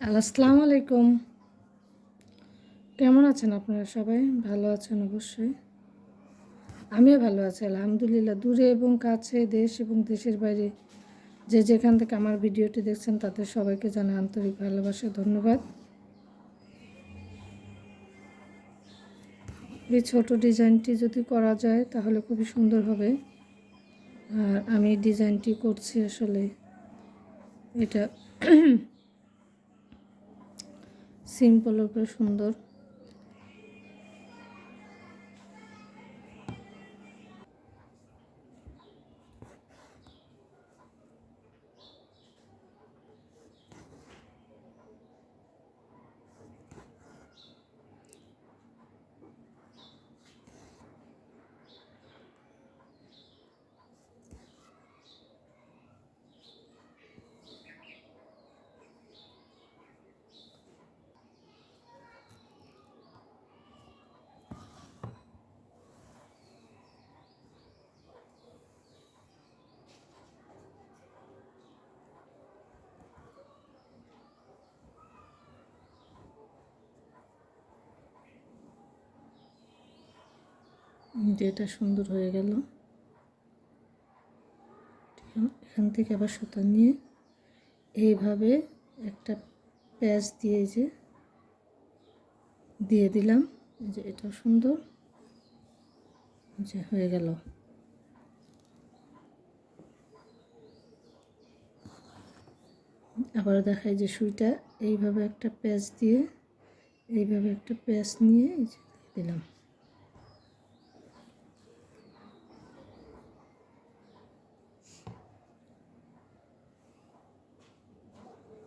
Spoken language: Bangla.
আসসালামু আলাইকুম। কেমন আছেন আপনারা সবাই? ভালো আছেন অবশ্যই। আমিও ভালো আছি, আলহামদুলিল্লাহ। দূরে এবং কাছে দেশ এবং দেশের বাইরে যে যেখান থেকে আমার ভিডিওটি দেখছেন, তাদের সবাইকে জানাই আন্তরিক ভালোবাসা, ধন্যবাদ। এই ছোট ডিজাইনটি যদি করা যায়, তাহলে খুবই সুন্দর হবে। আর আমি ডিজাইনটি করছি আসলে এটা সিম্পল উপরে সুন্দর যেটা সুন্দর হয়ে গেল। এখান থেকে আবার সুতা নিয়ে এইভাবে একটা প্যাচ দিয়ে যে দিয়ে দিলাম। যে এটা সুন্দর। যে হয়ে গেল। আবার দেখাই যে সুইটা এইভাবে একটা প্যাচ দিয়ে, এইভাবে একটা প্যাচ নিয়ে দিলাম।